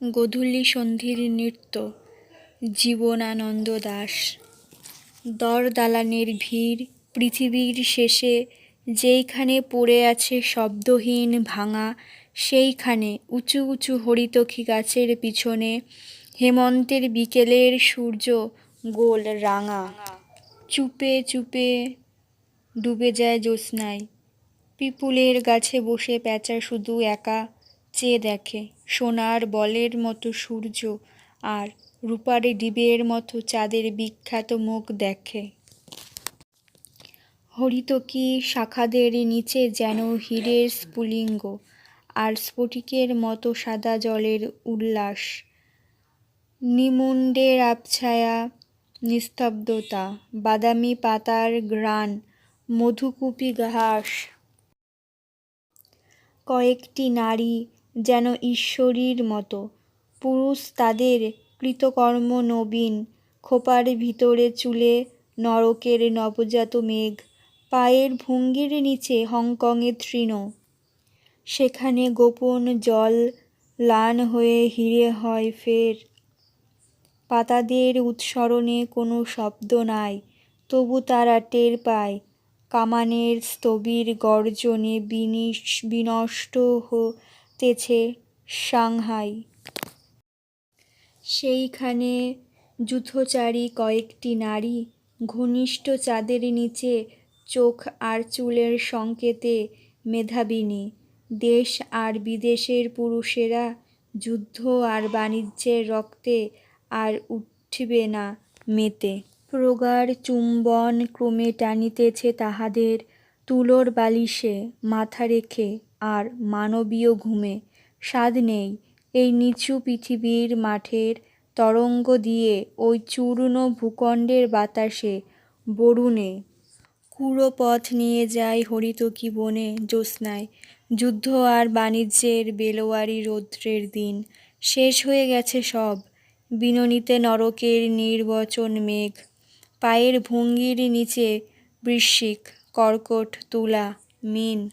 গোধূলি সন্ধির নৃত্য, জীবনানন্দ দাস। দর দালানের ভিড়, পৃথিবীর শেষে যেইখানে পড়ে আছে শব্দহীন ভাঙা, সেইখানে উঁচু উঁচু হরিতকি গাছের পিছনে হেমন্তের বিকেলের সূর্য গোল রাঙা। চুপে চুপে ডুবে যায় জ্যোৎস্নায়, পিপুলের গাছে বসে প্যাঁচা শুধু একা। চেয়ে দেখে, সোনার বলের মতো সূর্য আর রূপারে ডিবের মতো চাঁদের বিখ্যাত মুখ দেখে। হরিতকি শাখাদের নিচে যেন হীরের স্ফুলিঙ্গ আর স্ফটিকের মতো সাদা জলের উল্লাস? নিমুণ্ডের আবছায়া, নিস্তব্ধতা, বাদামি পাতার ঘ্রাণ, মধুকুপি ঘাস। কয়েকটি নারী যেন ঈশ্বরীর মতো। পুরুষ তাদের কৃতকর্ম নবীন। খোপার ভিতরে চুলে নরকের নবজাত মেঘ। পায়ের ভঙ্গির নিচে হংকংয়ের তৃণ। সেখানে গোপন জল লান হয়ে হিরে হয় ফের। পাতাদের উৎসরণে কোনো শব্দ নাই, তবু তারা টের পায়, কামানের স্তবির গর্জনে বিনিশ বিনষ্ট হতেছে সাংহাই। সেইখানে যুথচারী কয়েকটি নারী ঘনিষ্ঠ চাঁদের নিচে চোখ আর চুলের সংকেতে মেধাবিনী। দেশ আর বিদেশের পুরুষেরা যুদ্ধ আর বাণিজ্যের রক্তে আর উঠবে না মেতে। প্রগাঢ় চুম্বন ক্রমে টানিতেছে তাহাদের তুলোর বালিশে মাথা রেখে। আর মানবীয় ঘুমে। স্বাদ নেই এই নিচু পৃথিবীর মাঠের তরঙ্গ দিয়ে ওই চূর্ণ ভূখণ্ডের বাতাসে, বরুণে। কুড়ো পথ নিয়ে যায় হরিতকি বনে জ্যোৎস্নায়। যুদ্ধ আর বাণিজ্যের বেলোয়ারি রৌদ্রের দিন। শেষ হয়ে গেছে সব। বিননিতে নরকের নির্বচন মেঘ। পায়ের ভঙ্গির নিচে বৃশ্চিক, কর্কট, তুলা, মীন।